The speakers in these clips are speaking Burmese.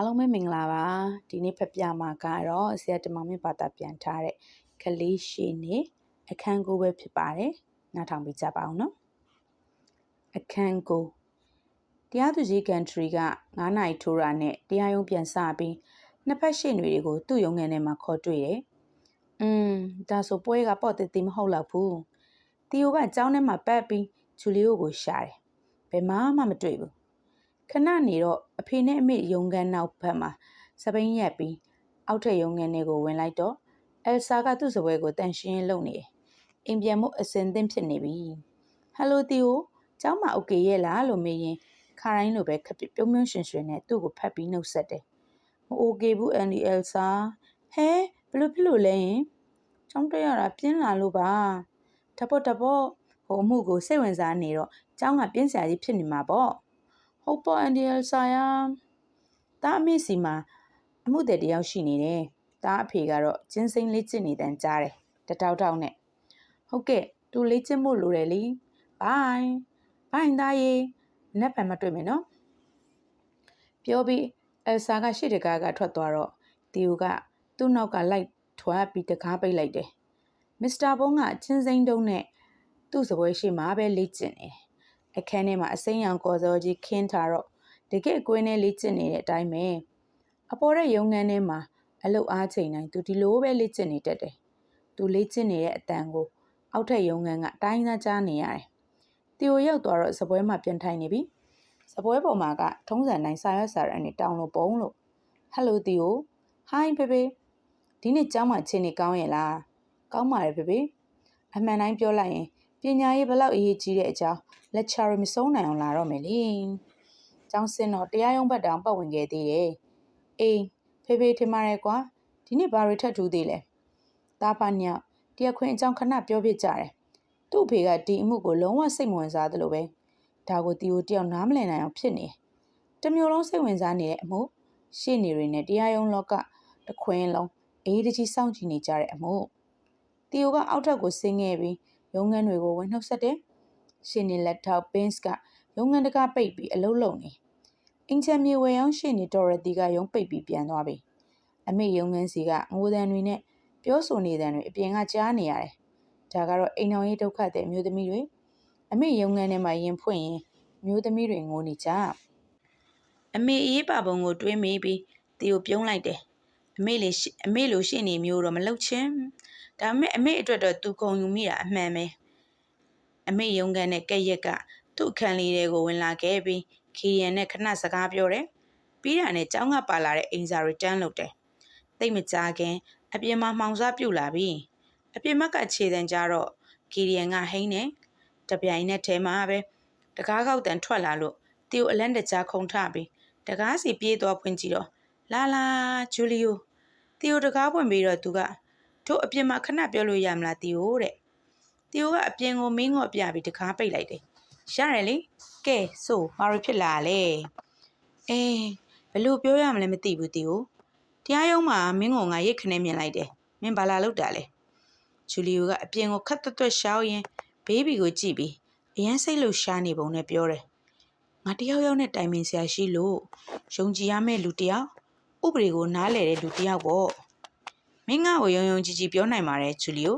အားလုံးပဲမင်္ဂလာပါဒီနေ့ဖတ်ပြမှာကတော့ဆရာတမောင်မြင့်ဘာသာပြန်ထားတဲ့ကလေးရှည်နေအခန်းကိုပဲဖြစ်ပါတယ်နားထောင်ပြီးကြပါအောင်နော်အခန်းကိုတရားသူကြီးကန်ထရီက9နိုင်ထိုးတာနဲ့တရားရုံးပြန်စပြီးနှစ်ဖက်ရှေ့တွေတွေကိုသူ့ရုံးငန်းထဲမှာခေါ်တွေ့တယ်อืมဒါဆိုပွဲကပေါ့တည်တည်မဟုတ်တော့ဘူးတီယိုကကြောင်းထဲမှာပတ်ပြီးဂျူလီယိုကိုရှာတယ်ဘယ်မှမှမတွေ့ဘူး ခဏနေတော့အဖေနဲ့အမေရုံခန်းနောက်ဘက်မှာစပိန်ရက်ပြီးအောက်ထက်ရုံခန်းထဲကိုဝင်လိုက်တော့အယ်ဆာကသူ့စပွဲကိုတန်ရှင်းလုပ်နေတယ်။အိမ်ပြန်မှုအစင်သင့်ဖြစ်နေပြီ။ဟယ်လိုတီယိုကျောင်းမအိုကေရဲ့လားလို့မေးရင်ခါတိုင်းလိုပဲခပ်ပြုံးပြုံးရှင်ရှင်နဲ့သူ့ကိုဖတ်ပြီးနှုတ်ဆက်တယ်။မအိုကေဘူးအန်ဒီအယ်ဆာဟဲဘလို့ဖြစ်လို့လဲရင်ကျောင်းတက်ရတာပြင်းလာလို့ပါ။တပေါ့တပေါ့ဟိုမှုကိုစိတ်ဝင်စားနေတော့ကျောင်းကပြင်းစရာကြီးဖြစ်နေမှာပေါ့။ ဟုတ်ပါအန်ဒီအယ်ဆာယာတာအမေစီမှာအမှုတဲ့တယောက်ရှိနေတယ်တာအဖေကတော့ကျင်းစိမ့်လေးကျင့်နေတန်ကြားတယ်တတောက်တောက်နဲ့ဟုတ်ကဲ့သူလေးကျင့်ဖို့လိုတယ်လीဘိုင်ဘိုင်သားရေနက်ပံမတွေ့မယ်နော်ပြောပြီးအယ်ဆာကရှေ့တကားကထွက်သွားတော့တီယိုကသူ့နောက်ကလိုက်ထွက်ပြီးတကားပိတ်လိုက်တယ်မစ္စတာဘုံကချင်းစိမ့်တုံးနဲ့သူ့စပွဲရှိမှာပဲလေ့ကျင့်နေတယ် အခန်းထဲမှာအစိမ်းရောင်ကော်စောကြီးခင်းထားတော့တကယ့်ကွင်းထဲလေးကျင့်နေတဲ့အတိုင်းပဲအပေါ်တဲ့ရုံငန်းထဲမှာအလုတ်အားချိန်တိုင်းသူဒီလိုပဲလေ့ကျင့်နေတတ်တယ်သူလေ့ကျင့်နေတဲ့အတန်ကိုအောက်ထက်ရုံငန်းကအတိုင်းသားကြားနေရတယ်တီယိုရောက်သွားတော့စပွဲမှာပြန်ထိုင်နေပြီစပွဲပေါ်မှာကထုံးစံတိုင်းစာရွက်စာတမ်းတွေတောင်းလို့ပုံလို့ဟယ်လိုတီယိုဟိုင်းဖေဖေဒီနေ့ကျောင်းမှာချင်းနေကောင်းရဲ့လားကောင်းပါတယ်ဖေဖေအမှန်တိုင်းပြောလိုက်ရင် ပညာရေးဘလောက်အရေးကြီးတဲ့အကြောင်း lecture မဆုံးနိုင်အောင်လာတော့မယ်လေ။ကျောင်းစင်တော့တရားရုံးဘက်တောင်ပတ်ဝင်ခဲ့သေးတယ်။အေးဖေဖေထင်ပါတယ်ကွာဒီနေ့ဘာတွေထပ်ထူးသေးလဲ။တားဖညောက်တရားခွင်အကြောင်းခဏပြောပြကြတယ်။သူ့အဖေကဒီအမှုကိုလုံးဝစိတ်မဝင်စားသလိုပဲ။ဒါကိုတီယိုတယောက်နားမလည်နိုင်အောင်ဖြစ်နေ။တမျိုးလုံးစိတ်ဝင်စားနေတဲ့အမှုရှေ့နေတွေနဲ့တရားရုံးလောကတခွင်းလုံးအေးတကြီးစောင့်ကြည့်နေကြတဲ့အမှုတီယိုကအောက်ထပ်ကိုဆင်းခဲ့ပြီး ရုံးခန်းတွေကိုဝင်နှုတ်ဆက်တယ်။ရှင်နေလက်ထောက်ပင်းစ်ကရုံးခန်းတကားပိတ်ပြီးအလုပ်လုပ်နေ။အင်ချန်မြေဝယ်ရောင်းရှင်နေဒေါ်ရတီကရုံးပိတ်ပြီးပြန်သွားပြီ။အမေရုံးခန်းစီကငိုတန်တွေနဲ့ပြောဆိုနေတန်တွေအပြင်ကကြားနေရတယ်။ဒါကတော့အိမ်တော်ရေးဒုက္ခတဲ့အမျိုးသမီးတွေအမေရုံးခန်းထဲမှာရင်ဖွင့်ရင်မျိုးသမီးတွေငိုနေကြ။အမေအေးပါပုံကိုတွေးမိပြီးတီကိုပြုံးလိုက်တယ်။ အမေလေအမေလိုရှိနေမျိုးတော့မလှုပ်ချင်ဒါပေမဲ့အမေအတွက်တော့သူခုံယူမိတာအမှန်ပဲအမေရုံကန်နဲ့ကက်ရက်ကသူ့အခန်းလေးတွေကိုဝင်လာခဲ့ပြီးခီရန်နဲ့ခဏစကားပြောတယ်ပြီးတာနဲ့ကျောင်းကပါလာတဲ့အိမ်စာတွေတန်းလုပ်တယ်တိတ်မကြခင်အပြင်မှာမှောင်စားပြူလာပြီးအပြင်မက်ကခြေတန်းကြတော့ကီရီယန်ကဟိန်းနေတပြိုင်နက်ထဲမှာပဲတကားကောက်တန်ထွက်လာလို့တီကိုအလန့်တကြားခုံထပြီးတကားစီပြေးသွားဖွင့်ကြည့်တော့လာလာဂျူလီယို တီကိုတကားပွင့်ပြီးတော့သူကတို့အပြင်မှာခဏပြောလို့ရမလားတီယိုတဲ့တီယိုကအပြင်ကိုမင်းငေါ့ပြပြီးတကားပိတ်လိုက်တယ်ရတယ်လေကဲဆိုဘာလို့ဖြစ်လာလဲအေးဘယ်လိုပြောရမလဲမသိဘူးတီယိုတရားရုံးမှာမင်းကိုငါရိတ်ခနဲမြင်လိုက်တယ်မင်းဘာလာလောက်တာလဲဂျူလီယိုကအပြင်ကိုခတ်တွတ်တွတ်ရှောင်းရင်ဘေးဘီကိုကြည့်ပြီးအရန်စိတ်လှရှားနေပုံနဲ့ပြောတယ်ငါတယောက်ယောက်နဲ့တိုင်ပင်ဆရာရှိလို့ယုံကြည်ရမယ့်လူတယောက် ဥပဒေကိုနားလည်တဲ့လူတယောက်ပေါ့မင်းငါ့ကိုယုံယုံကြည်ကြည်ပြောနိုင်ပါတယ်ဂျူလီယို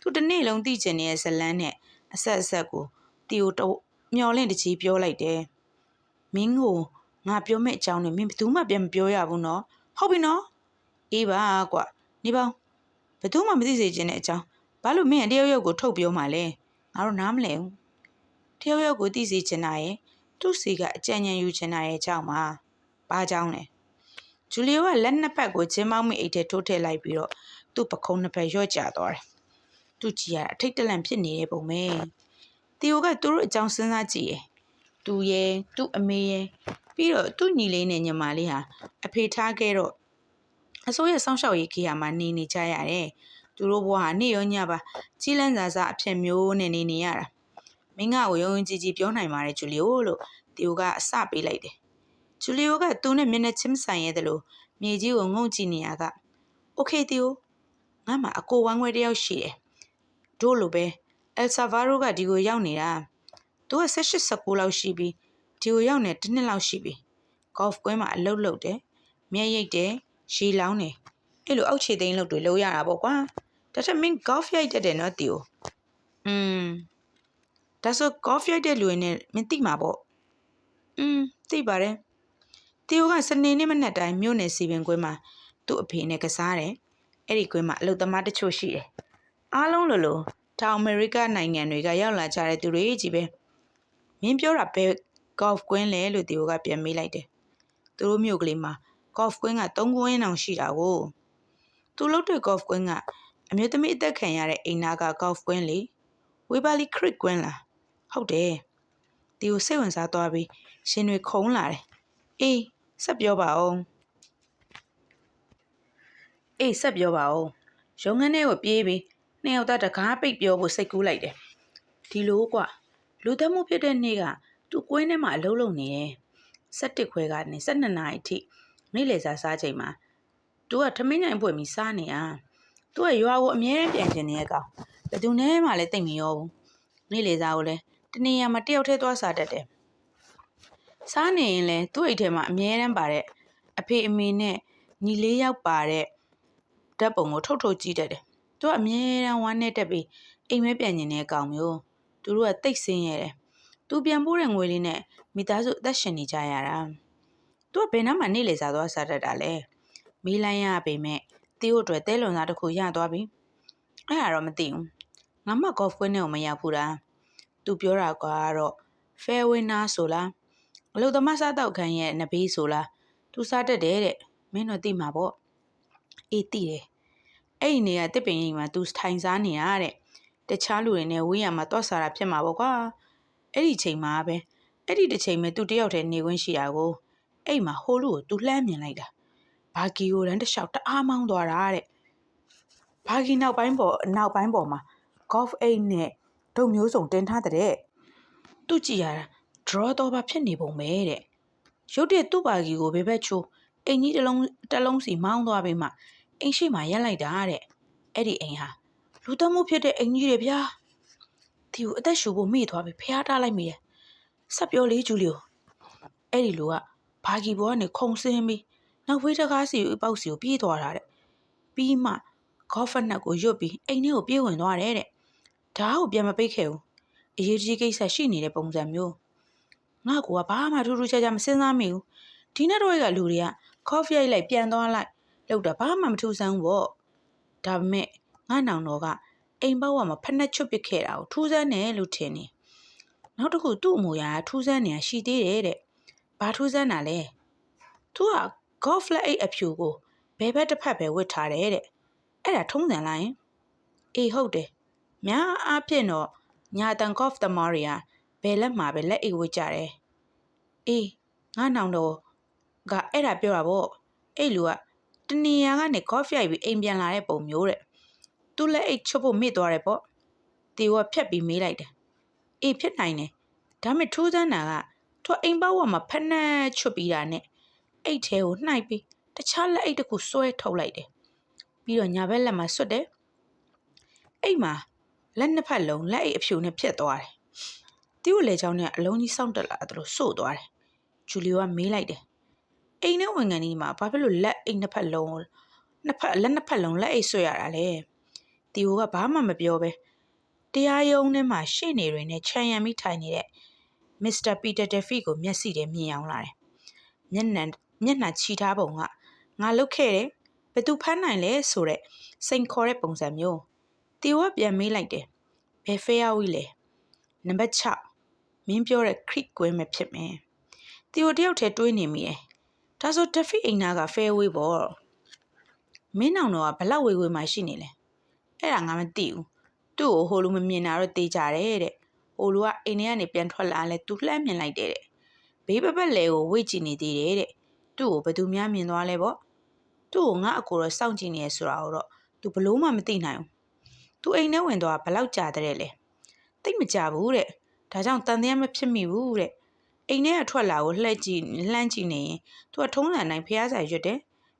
သူတနေ့လုံးသိချင်နေတဲ့ဇလန်းနဲ့အဆက်အဆက်ကိုတီယိုတော့မျော်လင့်တကြီးပြောလိုက်တယ်မင်းကိုငါပြောမယ့်အကြောင်းနဲ့မင်းဘယ်သူမှပြန်မပြောရဘူးနော်ဟုတ်ပြီနော်အေးပါကွာနေပေါင်းဘယ်သူမှမသိစေချင်တဲ့အကြောင်းဘာလို့မင်းတယောက်ယောက်ကိုထုတ်ပြောမှလဲငါတို့နားမလဲဘူးတယောက်ယောက်ကိုသိစေချင်တာရဲ့သူ့စီကအကြံဉာဏ်ယူချင်တာရဲ့အကြောင်းပါဘာကြောင်းလဲ ဂျူလီယိုကလက်နှစ်ဖက်ကိုဂျင်းမောင်းမိအိတ်ထဲထိုးထည့်လိုက်ပြီးတော့သူ့ပခုံးနှစ်ဖက်ရော့ကျသွားတယ်။သူ့ကြီးကအထိတ်တလန့်ဖြစ်နေတဲ့ပုံပဲ။တီယိုကသူတို့အကြောင်းစဉ်းစားကြည့်ရဲ့။သူရဲ့သူ့အမေရဲ့ပြီးတော့သူ့ညီလေးနဲ့ညီမလေးဟာအဖေထားခဲ့တော့အစိုးရစောင့်ရှောက်ရေးခေတ်မှာနေနေကြရတယ်။သူတို့ဘဝဟာနေ့ရောညပါကြီးလန်းစားစားအဖြစ်မျိုးနဲ့နေနေရတာ။မင်းကကိုယုံယုံကြည်ကြည်ပြောနိုင်ပါတယ်ဂျူလီယိုလို့တီယိုကအစပေးလိုက်တယ်။ ဂျူလီယိုကသူ့နဲ့မျက်နှာချင်းဆိုင်ရဲတယ်လို့မြေကြီးကိုငုံကြည့်နေရကโอเคတီယိုငါမှအကိုဝမ်းခွဲတယောက်ရှိတယ်တို့လိုပဲအယ်ဆာဗာရိုကဒီကိုရောက်နေတာသူက18 19လောက်ရှိပြီးဒီကိုရောက်နေတစ်နှစ်လောက်ရှိပြီဂေါ့ဖ်ကွင်းမှာအလုပ်လုပ်တယ် မျက်ရိပ်တယ်ရေလောင်းတယ်အဲ့လိုအောက်ခြေသိမ်းလုပ်တွေလုပ်ရတာပေါ့ကွာဒါထက်မင်း golf ရိုက်တတ်တယ်နော်တီကိုอืมဒါဆို golf ရိုက်တဲ့လူတွေနဲ့မင်းသိမှာပေါ့อืมသိပါတယ် တီကိုကစနေနေ့မနက်တိုင်းမြို့နယ်စီပင်ကွင်းမှာသူ့အဖေနဲ့ကစားတယ်အဲ့ဒီကွင်းမှာအလုပ်သမားတချို့ရှိတယ်အားလုံးလိုလိုတောင်အမေရိကနိုင်ငံတွေကရောက်လာကြတဲ့သူတွေကြီးပဲမင်းပြောတာဘယ် golf ကွင်းလဲလို့တီကိုကပြန်မေးလိုက်တယ်သူတို့မြို့ကလေးမှာ golf ကွင်းက3ကွင်းတောင်ရှိတာကိုသူလုပ်တဲ့ golf ကွင်းကအမျိုးသမီးအသက်ခံရတဲ့အိမ်နာက golf ကွင်းလေ Waverly Creek ကွင်းလားဟုတ်တယ်တီကိုစိတ်ဝင်စားသွားပြီးရှင်တွေခုံလာတယ်အေး ဆက်ပြောပါဦးအေးဆက်ပြောပါဦးရုံငန်းထဲကိုပြေးပြီးနှစ်ယောက်သားတကားပိတ်ပြောဖို့စိတ်ကူးလိုက်တယ်ဒီလိုကွာလူသက်မှုဖြစ်တဲ့နေ့ကသူကွင်းထဲမှာအလုံးလုံးနေတယ်7ခွဲကနေ12နာရီထိနေ့လယ်စာစားချိန်မှာသူကထမင်းညိုင်ဖွင့်ပြီးစားနေတာသူကရွာကိုအမြဲတမ်းပြန်ကျင်နေတဲ့ကောင်ဘယ်သူနဲ့မှလည်းတိတ်မရောဘူးနေ့လယ်စာကိုလည်းတနေရာမှာတယောက်တည်းသွားစားတတ်တယ် စားနေရင်လည်းသူ့အိတ်ထဲမှာအမြဲတမ်းပါတဲ့အဖေအမေနဲ့ညီလေးယောက်ပါတဲ့ဓာတ်ပုံကိုထုတ်ထုတ်ကြည့်တတ်တယ်သူကအမြဲတမ်းဝမ်းနဲ့တက်ပြီးအိမ်မဲပြန်ကျင်တဲ့ကောင်မျိုးသူတို့ကတိတ်ဆင်းရဲတယ်သူပြန်ပိုးတဲ့ငွေလေးနဲ့မိသားစုအသက်ရှင်နေကြရတာသူကဘယ်နှမှနေလေစားသွားစားတတ်တာလဲမီးလိုင်းရပေမဲ့တီးတို့အတွက်တဲလွန်သားတစ်ခုရသွားပြီအဲ့ဒါတော့မသိဘူးငါမှကော့ဖ်ကွင်းနဲ့ကိုမရောက်ဘူးလားသူပြောတာကတော့ fairway နာဆိုလား အလုသမားစားတော့ခံရဲ့နဘေးဆိုလားသူစားတတ်တယ်တဲ့မင်းတို့သိမှာပေါ့အေးသိတယ်အဲ့ဒီနေကတစ်ပင်ရိပ်မှာသူထိုင်စားနေရတဲ့တခြားလူတွေနဲ့ဝေးရမှာတော့စားတာဖြစ်မှာပေါ့ကွာအဲ့ဒီချိန်မှာပဲအဲ့ဒီတစ်ချိန်ပဲသူတယောက်တည်းနေခွင့်ရှိတာကိုအဲ့မှာဟိုလူကိုသူလှမ်းမြင်လိုက်တာဘာဂီကိုတန်းတစ်လျှောက်တအားမောင်းသွားတာတဲ့ဘာဂီနောက်ပိုင်းပေါ်နောက်ပိုင်းပေါ်မှာ golf 8နဲ့ဒုံမျိုးစုံတင်ထားတဲ့သူကြည့်ရတာ draw တော့ဘာဖြစ်နေပုံပဲတဲ့ရုတ်တရက်သူ့ဘာဂီကိုဘေဘက်ချိုးအိမ်ကြီးတစ်လုံးတစ်လုံးစီမောင်းသွားပြီးမှအိမ်ရှိမှရက်လိုက်တာတဲ့အဲ့ဒီအိမ်ဟာလူသမှုဖြစ်တဲ့အိမ်ကြီးတွေဗျာဒီကိုအသက်ရှူဖို့မိသွားပြီဖျားထားလိုက်မိတယ်ဆက်ပြောလေးဂျူလီယိုအဲ့ဒီလူကဘာဂီဘောကနေခုံဆင်းပြီးနောက်ဝေးတကားစီကိုပေါက်စီကိုပြေးသွားတာတဲ့ပြီးမှဂေါဖနက်ကိုရွတ်ပြီးအိမ်ထဲကိုပြေးဝင်သွားတယ်တဲ့ဓာတ်ကိုပြန်မပိတ်ခဲ့ဘူးအရေးကြီးကိစ္စရှိနေတဲ့ပုံစံမျိုး ငါကဘာမှထူးထူးခြားခြားမစင်စားမိဘူးဒီနေ့တော့ကလူတွေကကော်ဖီရိုက်လိုက်ပြန်သွားလိုက်လောက်တာဘာမှမထူးဆန်းဘူးပေါ့ဒါပေမဲ့ငါနောင်တော်ကအိမ်ဘဝမှာဖက်နှက်ချွတ်ပစ်ခဲ့တာကိုထူးဆန်းတယ်လို့ထင်နေနောက်တစ်ခုသူ့အမူအရာထူးဆန်းနေတာရှိသေးတယ်တဲ့ဘာထူးဆန်းတာလဲသူက golf လက်အိတ်အဖြူကိုဘယ်ဘက်တစ်ဖက်ပဲဝတ်ထားတယ်တဲ့အဲ့ဒါထုံးစံလားယင်အေးဟုတ်တယ်များအားဖြင့်တော့ညာတန် golf သမားတွေက ဘယ်လက်မှာပဲလက်အိတ်ဝတ်ကြတယ်အေးငါနောင်တော့ကအဲ့ဒါပြောတာပေါ့အဲ့လူကတနေရာကနေ golf ရိုက်ပြီးအိမ်ပြန်လာတဲ့ပုံမျိုးတဲ့သူ့လက်အိတ်ချွတ်ဖို့မေ့သွားတယ်ပေါ့တေကဖြတ်ပြီးမေးလိုက်တယ်အေးဖြစ်နိုင်တယ်ဒါမဲ့ထူးဆန်းတာကသူအိမ်ပေါက်ဝမှာဖက်နှက်ချွတ်ပြီးတာနဲ့အိတ်ထဲကိုနှိုက်ပြီးတခြားလက်အိတ်တစ်ခုဆွဲထုတ်လိုက်တယ်ပြီးတော့ညာဘက်လက်မှာဆွတ်တယ်အိတ်မှာလက်နှစ်ဖက်လုံးလက်အိတ်အဖြူနဲ့ဖြတ်သွားတယ် တီးကိုလေချောင်းနဲ့အလုံးကြီးစောင့်တက်လာတယ်လို့စို့သွားတယ်ဂျူလီယိုကမေးလိုက်တယ်အိမ်နဲ့ဝင်ကန်ကြီးမှာဘာဖြစ်လို့လက်အိတ်နှစ်ဖက်လုံးနှစ်ဖက်လက်နှစ်ဖက်လုံးလက်အိတ်ဆွဲရတာလဲတီဟိုကဘာမှမပြောပဲတရားရုံးထဲမှာရှေ့နေတွေနဲ့ခြံရံပြီးထိုင်နေတဲ့မစ္စတာပီတာဒက်ဖီကိုမျက်စိနဲ့မြင်အောင်လာတယ်မျက်နှာမျက်နှာချီထားပုံကငါလုတ်ခဲ့တယ်ဘသူဖမ်းနိုင်လဲဆိုတဲ့စိန်ခေါ်တဲ့ပုံစံမျိုးတီဝကပြန်မေးလိုက်တယ်ဘယ်ဖဲရဝီလဲနံပါတ်6 မင်းပြောတဲ့ creek ကွင်းပဲဖြစ်မယ်တီဝတယောက်တည်းတွေးနေမိတယ်ဒါဆိုဒက်ဖီအိမ်နာက fairway ပေါ့မင်းနောင်တော့ကဘလောက်ဝေဝေမှရှိနေလဲအဲ့ဒါငါမသိဘူးသူ့ကိုဟိုလူမမြင်တာတော့တေးကြတယ်တဲ့ဟိုလူကအိမ်ထဲကနေပြန်ထွက်လာလဲသူလှမ်းမြင်လိုက်တယ်တဲ့ဘေးပပတ်လဲကိုဝိတ်ကြည့်နေသေးတယ်တဲ့သူ့ကိုဘယ်သူများမြင်သွားလဲပေါ့သူ့ကိုငါအကိုတော့စောင့်ကြည့်နေရဆိုတာကိုတော့သူဘလို့မှမသိနိုင်ဘူးသူအိမ်ထဲဝင်သွားဘလောက်ကြာတဲ့လဲသိမကြဘူးတဲ့ ဒါကြောင့်တန်တရားမဖြစ်မိဘူးတဲ့အိမ်ထဲကထွက်လာကိုလှည့်ကြည့်လှမ်းကြည့်နေရင်သူကထုံးစံတိုင်းဖျားစာရွတ်တယ်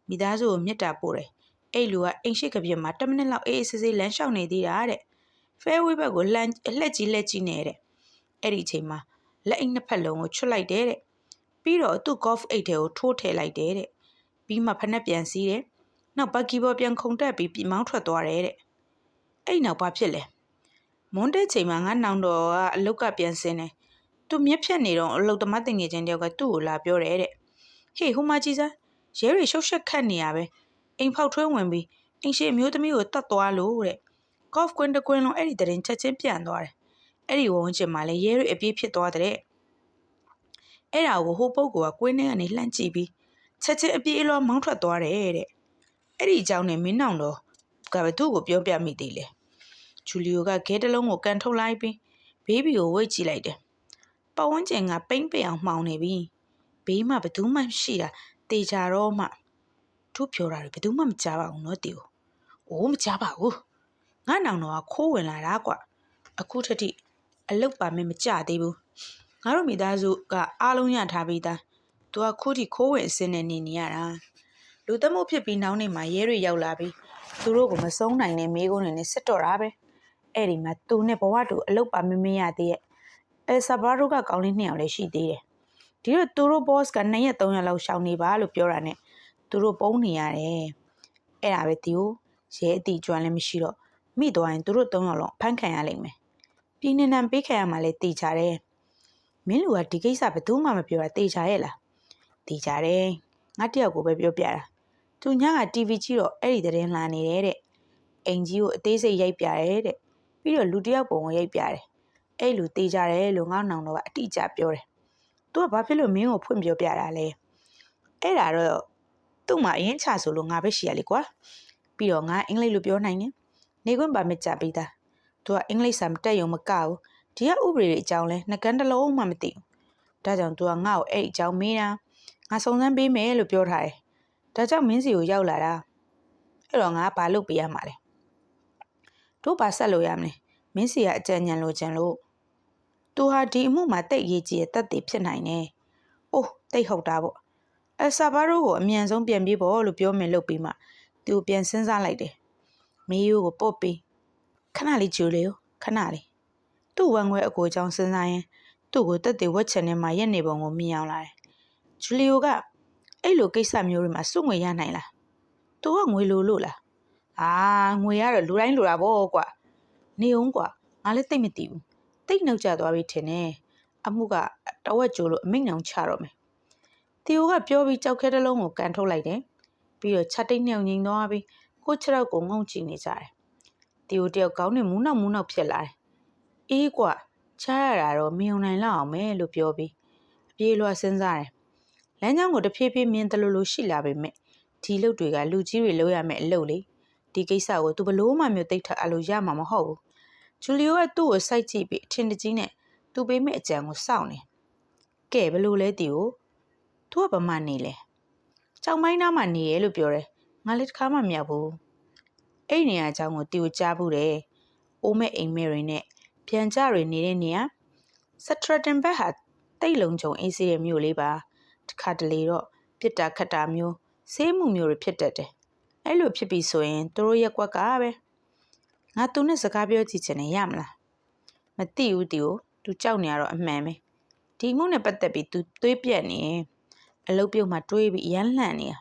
မိသားစုကိုမြတ်တာပို့တယ်အဲ့လူကအိမ်ရှိကပြစ်မှာ10မိနစ်လောက်အေးအေးဆေးဆေးလမ်းလျှောက်နေသေးတာတဲ့ဖဲဝေးဘက်ကိုလှမ်းလှက်ကြီးလက်ကြီးနေတဲ့အဲ့ဒီအချိန်မှာလက်အိတ်နှစ်ဖက်လုံးကိုချွတ်လိုက်တယ်တဲ့ပြီးတော့သူ့ golf အိတ်ထဲကိုထိုးထည့်လိုက်တယ်တဲ့ပြီးမှဖက်နဲ့ပြန်စီးတယ်နောက်ဘက်ကီပေါ်ပြန်ခုန်တက်ပြီးပြမောင်းထွက်သွားတယ်တဲ့အဲ့နောက်ဘာဖြစ်လဲ မွန်းတဲ့ချိန်မှာငါနောင်တော်ကအလုတ်ကပြန်စင်းတယ်သူမြက်ဖြတ်နေတော့အလုတ်သမားတင်ငယ်ချင်းတယောက်ကသူ့ကိုလာပြောတယ်တဲ့ဟေးဟိုမကြီးစားရဲတွေရှုပ်ရှက်ခတ်နေရပဲအိမ်ဖောက်ထွင်းဝင်ပြီးအိမ်ရှိအမျိုးသမီးကိုတတ်သွားလို့တဲ့ကော့ဖ်ကွင်းတကွင်းလုံးအဲ့ဒီတရင်ချက်ချင်းပြန်သွားတယ်အဲ့ဒီဝုန်းကျင်မှာလည်းရဲတွေအပြေးဖြစ်သွားတဲ့အဲ့ဒါကိုဟိုပုတ်ကကွင်းထဲကနေလှမ်းကြည့်ပြီးချက်ချင်းအပြေးအလွှာမောင်းထွက်သွားတယ်တဲ့အဲ့ဒီအကြောင်းနဲ့မင်းနောင်တော်ကဘသူ့ကိုပြောပြမိသေးလေ ဂျူလီယိုကခဲတလုံးကိုကန်ထုတ်လိုက်ပြီးဘေးဘီကိုဝိတ်ကြည့်လိုက်တယ်ပတ်ဝန်းကျင်ကပိမ့်ပိအောင်မှောင်နေပြီဘေးမှာဘသူမှရှိတာတေချာတော့မှသူပြောတာတွေဘသူမှမကြားပါဘူးနော်တီကိုအိုးမကြားပါဘူးငါနောင်တော်ကခိုးဝင်လာတာကွအခုထက်ထိအလုတ်ပါမင်းမကြသေးဘူးငါတို့မိသားစုကအားလုံးရထားပြီးသားသူကခုထိခိုးဝင်အစင်းနဲ့နေနေရတာလူသမှုဖြစ်ပြီးနောက်နေ့မှာရဲတွေရောက်လာပြီးသူတို့ကိုမဆုံးနိုင်တဲ့မိကုန်းတွေနဲ့စစ်တော့တာပဲ အဲ့ဒီမှာသူနဲ့ဘဝတူအလုတ်ပါမမင်းရသေးရဲ့အဲဆာဘာတို့ကကောင်းလေးနှစ်ယောက်လည်းရှိသေးတယ်ဒီတော့သူတို့ boss က2ရက်3ရက်လောက်ရှောင်နေပါလို့ပြောတာနဲ့သူတို့ပုံနေရတယ်အဲ့ဒါပဲတီကိုရဲအတီကျွမ်းလည်းမရှိတော့မိသွားရင်သူတို့3ယောက်လုံးဖမ်းခံရလိမ့်မယ်ပြည်နေနံပေးခံရမှလည်းတီချတယ်မင်းလူကဒီကိစ္စဘယ်သူမှမပြောတာတေချာရဲ့လားတေချာတယ်ငါတယောက်ကိုပဲပြောပြတာသူညက TV ကြည့်တော့အဲ့ဒီသတင်းလာနေတယ်တဲ့အိမ်ကြီးကိုအသေးစိတ်ရိုက်ပြတယ်တဲ့ ပြီးတော့လူတယောက်ပုံကိုရိုက်ပြတယ်အဲ့လူတေချာတယ်လို့ငေါနောင်တော့ကအတိအကျပြောတယ်သူကဘာဖြစ်လို့မင်းကိုဖွင့်ပြောပြတာလဲအဲ့ဒါတော့သူ့မှာအရင်ချဆိုလို့ငါပဲရှိရလေကွာပြီးတော့ငါအင်္ဂလိပ်လိုပြောနိုင်တယ်နေခွင့်ပါမကြပြီးသားသူကအင်္ဂလိပ်စာမတက်ရုံမကဘူးဒီကဥပဒေတွေအကြောင်းလဲငကန်းတစ်လုံးမှမသိဘူးဒါကြောင့်သူကငါ့ကိုအဲ့အကြောင်းမေးတာငါစုံစမ်းပေးမယ်လို့ပြောထားတယ်ဒါကြောင့်မင်းစီကိုရောက်လာတာအဲ့တော့ငါဘာလုပ်ပေးရမှာလဲ တို့ဘာဆက်လို့ရမလဲမင်းစီကအကြံဉာဏ်လိုချင်လို့သူဟာဒီအမှုမှာတိတ်ရေးကြီးတဲ့တက်တည်ဖြစ်နိုင်တယ်။အိုးတိတ်ဟုတ်တာပေါ့။အဆာဘာရိုကိုအမြန်ဆုံးပြန်ပြေးဖို့လို့ပြောမယ်လုပ်ပြီးမှသူပြန်စဉ်းစားလိုက်တယ်။မီးယိုးကိုပုတ်ပြီးခဏလေးဂျူလီယိုခဏလေးသူ့ဝမ်းခွဲအကိုကြောင့်စဉ်းစားရင်သူ့ကိုတက်တည်ဝက်ချင်နေမှရက်နေပုံကိုမြင်အောင်လာတယ်။ဂျူလီယိုကအဲ့လိုကိစ္စမျိုးတွေမှာစုငွေရနိုင်လား။ तू ကငွေလိုလို့လား။ အာငွေရတော့လူတိုင်းလိုတာပေါ့ကွာ။နေအောင်ကွာငါလည်းသိမ့်မသိဘူး။တိတ်နှုတ်ကြသွားပြီထင်တယ်။အမှုကတဝက်ကြိုးလို့အမိန့်အောင်ချတော့မယ်။တီယိုကပြောပြီးကြောက်ခဲတစ်လုံးကိုကန်ထုတ်လိုက်တယ်။ပြီးတော့ချက်တိတ်နှောင်ငိန်သွားပြီးကိုခြေထောက်ကိုငုံကြည့်နေကြတယ်။တီယိုတယောက်ကောင်းနဲ့မူးနောက်မူးနောက်ဖြစ်လာတယ်။အေးကွာချားရတာတော့မယုံနိုင်လောက်အောင်ပဲလို့ပြောပြီးအပြေးလွှားစဉ်းစားတယ်။လမ်းကြောင်းကိုတဖြည်းဖြည်းမြင်တယ်လို့လို့ရှိလာပေမဲ့ဒီလုတ်တွေကလူကြီးတွေလုပ်ရမယ့်အလုပ်လေ ဒီကိစ္စကိုသူဘလို့မှမျိုးသိထားအလိုရမှာမဟုတ်ဘူးဂျူလီယိုကသူ့ကိုစိုက်ကြည့်ပြီးအထင်တကြီးနဲ့သူပေးမဲ့အကြံကိုစောင့်နေကဲဘလို့လဲတီကိုသူကဘာမှနေလဲကြောင်မိုင်းနားမှာနေရဲလို့ပြောတယ်ငါလည်းတစ်ခါမှမရောက်ဘူးအဲ့နေရာအကြောင်းကိုတီကိုကြားဘူးတယ်အိုးမဲ့အိမ်မဲတွေနဲ့ပြန်ကြတွေနေတဲ့နေရာစထရတင်ဘက်ဟာတိတ်လုံးကြုံအေးစေးရဲ့မြို့လေးပါတခါတလေတော့ပြစ်တာခတ်တာမျိုးဆေးမှုမျိုးတွေဖြစ်တတ်တယ် အဲ့လိုဖြစ်ပြီဆိုရင်သူတို့ရက်ကွက်ကပဲငါသူနဲ့စကားပြောကြည့်ချင်တယ်ရမလားမသိဘူးတီကိုသူကြောက်နေရတော့အမှန်ပဲဒီမှုနဲ့ပတ်သက်ပြီးသူသွေးပြက်နေအလုတ်ပြုတ်မှတွေးပြီးအရန်လှန်နေတာ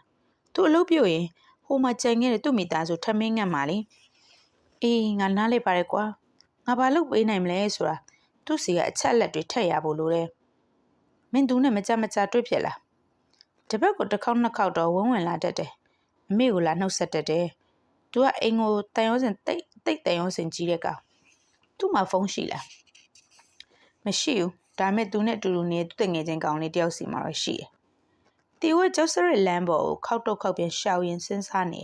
သူအလုတ်ပြုတ်ရင်ဟိုမှာကြံခဲ့တဲ့သူ့မိသားစုထမင်းငတ်မှာလေအေးငါနားလေပါရဲကွာငါဘာလုပ်ပေးနိုင်မလဲဆိုတာသူ့စီကအချက်လက်တွေထက်ရဖို့လိုတယ်မင်းသူနဲ့မကြမကြတွေးဖြစ်လားတပတ်ကိုတစ်ခေါက်နှစ်ခေါက်တော့ဝန်းဝင်လာတတ်တယ် အမေကိုလာနှုတ်ဆက်တတ်တယ်သူကအိမ်ကိုတန်ရုံးစင်တိတ်တိတ်တန်ရုံးစင်ကြီးတဲ့ကောင်သူ့မှာဖုန်းရှိလားမရှိဘူးဒါမဲ့သူနဲ့အတူတူနေသူတငယ်ချင်းကောင်လေးတယောက်စီမှာတော့ရှိတယ်တီဝဲကျောက်စရစ်လမ်းပေါ်ကိုခောက်တော့ခောက်ပြန်ရှောက်ရင်စဉ်းစားနေ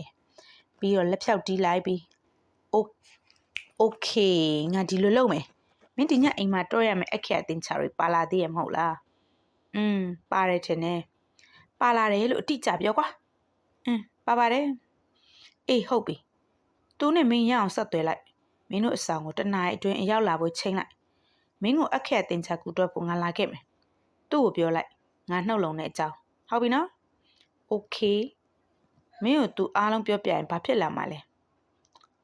ပြီးတော့လက်ဖြောက်တီးလိုက်ပြီးโอโอเคငါဒီလိုလုပ်မယ်မင်းဒီညအိမ်မှာတော့ရမယ်အခက်အတင်ချာတွေပါလာသေးရမဟုတ်လားอืมပါတယ်ထင်တယ်ပါလာတယ်လို့အတိအကျပြောကွာอืม ပါပါတယ်အေးဟုတ်ပြီသူနဲ့မင်းရအောင်ဆက်သွယ်လိုက်မင်းတို့အဆောင်ကိုတနားအတွင်းအရောက်လာဖို့ချိန်လိုက်မင်းကိုအခက်အတင်ချကူတော့ပုံငါလာခဲ့မယ်သူ့ကိုပြောလိုက်ငါနှုတ်လုံတဲ့အကြောင်းဟုတ်ပြီနော်โอเคမင်းကိုသူအားလုံးပြောပြရင်ဘာဖြစ်လာမှာလဲ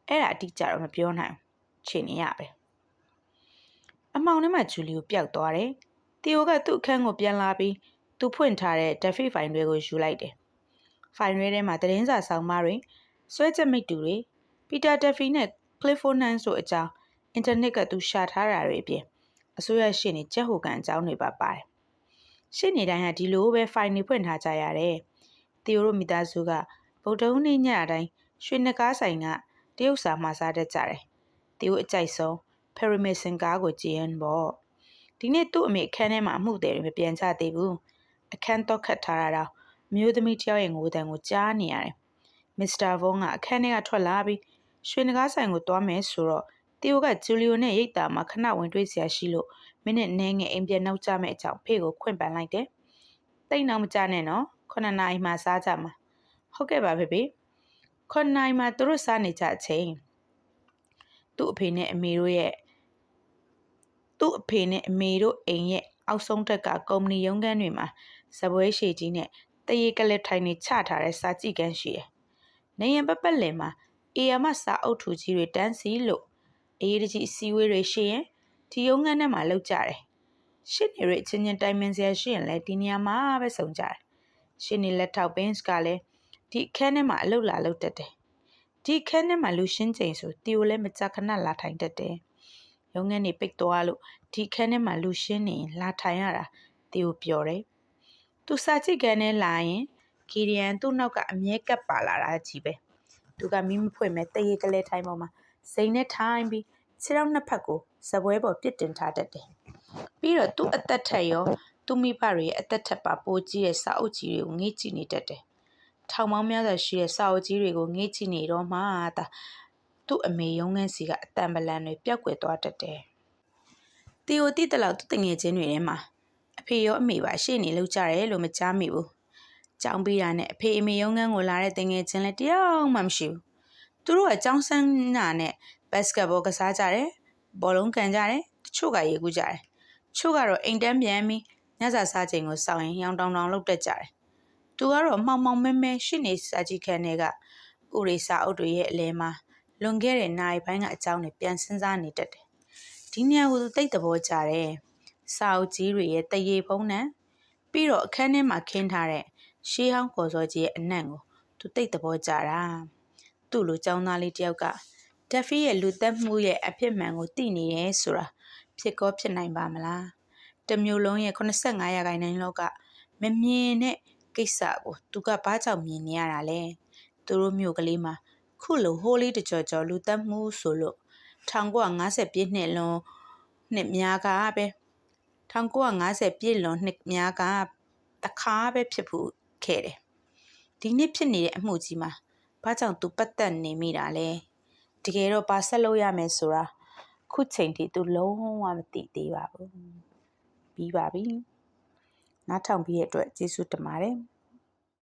အဲ့ဒါအတိအကျတော့မပြောနိုင်ဘူးချိန်နေရပဲအမောင်ထဲမှာဂျူလီကိုပျောက်သွားတယ်တီယိုကသူ့အခန်းကိုပြန်လာပြီးသူဖွင့်ထားတဲ့ Defi file တွေကိုယူလိုက်တယ် ဖိုင်ရဲထဲမှာသတင်းစာဆောင်မတွေဆွဲချက်မိတ်တူတွေပီတာတက်ဖီနဲ့ကလစ်ဖိုနန်ဆိုအကြောင်းအင်တာနက်ကသူရှာထားတာတွေအပြင်အစိုးရရှင်းနေကြက်ဟိုကန်အကြောင်းတွေပါပါတယ်ရှင်းနေတိုင်းကဒီလိုပဲဖိုင်နေဖွင့်ထားကြရတယ်တီယိုတို့မိသားစုကဗုဒ္ဓဟူးနေ့ညတိုင်းရွှေနဂါးဆိုင်ကတရုတ်စာမှာစားတတ်ကြတယ်တီယိုအကြိုက်ဆုံးဖယ်ရီမစ်စင်ကားကိုကြည်ရင်ပေါ့ဒီနေ့သူ့အမေအခန်းထဲမှာအမှုတွေမပြန်ချသေးဘူးအခန်းတော့ခတ်ထားတာတော့ မျိုးသမီးတယောက်ရဲ့ငိုတံကိုကြားနေရတယ်မစ္စတာဗွန်ကအခန်းထဲကထွက်လာပြီးရွှေနဂါးဆိုင်ကိုသွားမယ်ဆိုတော့တီယိုကဂျူလီယိုနဲ့ရိတ်တာမှာခဏဝင်တွေ့စရာရှိလို့မိနစ်နှဲငယ်အိမ်ပြန်နှုတ်ကြမဲ့အကြောင်းဖေကိုခွင့်ပန်လိုက်တယ်တိတ်နောက်မကြနဲ့နော်9နာရီမှစားကြမှာဟုတ်ကဲ့ပါဖေဖေ9နာရီမှသူတို့စားနေကြအချိန်သူ့အဖေနဲ့အမေတို့ရဲ့သူ့အဖေနဲ့အမေတို့အိမ်ရဲ့အောက်ဆုံးထက်ကကုမ္ပဏီရုံးခန်းတွေမှာဇပွဲရှည်ကြီးနဲ့ တရေကလေးထိုင်နေချထားတဲ့စာကြည့်ကန်းရှိတယ်။နေရင်ပပတ်လင်မှာအေယာမစာအုပ်ထူကြီးတွေတန်းစီလို့အေးတကြီးအစည်းအဝေးတွေရှိရင်ဒီရုံးခန်းထဲမှာလောက်ကြတယ်။ရှစ်နေရဲ့ချင်းချင်းတိုင်ပင်စရာရှိရင်လည်းဒီနေရာမှာပဲစုံကြတယ်။ရှစ်နေလက်ထောက်ဘင်းစ်ကလည်းဒီအခန်းထဲမှာအလုပ်လာလုပ်တတ်တယ်။ဒီအခန်းထဲမှာလူရှင်းချိန်ဆိုတီကိုလည်းမကြခဏလာထိုင်တတ်တယ်။ရုံးခန်းနေပိတ်သွားလို့ဒီအခန်းထဲမှာလူရှင်းနေရင်လာထိုင်ရတာတီကိုပြောတယ်။ သူစာကြည့်ကန်နဲ့လာရင်ကီရီယန်သူ့နောက်ကအမြဲကပ်ပါလာတာကြီးပဲ။သူကမိမဖွင့်မဲ့တရေကလေးထိုင်ပေါ်မှာစိန်နဲ့ထိုင်ပြီးခြေထောက်နှစ်ဖက်ကိုဇပွဲပေါ်ပြစ်တင်ထားတတ်တယ်။ပြီးတော့သူ့အသက်ထက်ရောသူ့မိဘတွေရဲ့အသက်ထက်ပါပိုကြီးတဲ့စာအုပ်ကြီးတွေကိုငေ့ကြည့်နေတတ်တယ်။ထောင်ပေါင်းများစွာရှိတဲ့စာအုပ်ကြီးတွေကိုငေ့ကြည့်နေတော့မှသာသူ့အမေရုံးခန်းစီကအတန်ပလန်တွေပျောက်ကွယ်သွားတတ်တယ်။တီယိုတိတလောက်သူ့တငယ်ချင်းတွေထဲမှာအ ဖေရောအမေပါရှေ့နေလောက်ကြတယ်လို့မကြားမိဘူး။ကြောင်းပေးတာနဲ့အဖေအမေရုံးခန်းကိုလာတဲ့တငယ်ချင်းလည်းတယောက်မှမရှိဘူး။သူတို့ကကြောင်းဆန်းနာနဲ့ဘတ်စကတ်ဘောကစားကြတယ်ဘောလုံးကန်ကြတယ်တချို့ကရေကူးကြတယ်ချို့ကတော့အိမ်တန်းပြန်ပြီးညစာစားချိန်ကိုစောင့်ရင်ရောင်တောင်တောင်လှုပ်တက်ကြတယ်သူကတော့မှောင်မှောင်မဲမဲရှစ်နေစာကြီးခန်းတွေကဥရိစာအုပ်တွေရဲ့အလဲမှာလွန်ခဲ့တဲ့နိုင်ပိုင်းကအကြောင်းတွေပြန်စဉ်းစားနေတတ်တယ်ဒီနေရာကိုသူတိတ်သဘောကျတယ် စာအုပ်ကြီးတွေရဲ့တရေဖုံးနှံပြီးတော့အခန်းထဲမှာခင်းထားတဲ့ရှေးဟောင်းကော်စောကြီးရဲ့အနံ့ကိုသူတိတ်သဘောကျတာသူ့လိုចောင်းသားလေးတယောက်ကဒက်ဖီရဲ့လူသက်မှုရဲ့အဖြစ်မှန်ကိုသိနေရဲဆိုတာဖြစ်ကောဖြစ်နိုင်ပါမလားတမျိုးလုံးရဲ့85ရာခိုင်နှုန်းလောက်ကမမြင်တဲ့ကိစ္စကိုသူကဘာကြောင့်မြင်နေရတာလဲသူတို့မျိုးကလေးမှာခုလိုဟိုးလေးတကြော်ကြော်လူသက်မှုဆိုလို့1950ပြည့်နှစ်လွန်နှစ်များကပဲ 1950ပြည့်လွန်နှစ်များကတခါပဲဖြစ်ဖို့ခဲ့တယ်ဒီနှစ်ဖြစ်နေတဲ့အမှုကြီးမှာဘာကြောင့်သူပတ်သက်နေမိတာလဲတကယ်တော့ဘာဆက်လုပ်ရမယ်ဆိုတာခုချိန်ထိသူလုံးဝမသိသေးပါဘူးပြီးပါပြီနားထောင်ပြီးတဲ့အတွက်ကျေးဇူးတင်ပါတယ်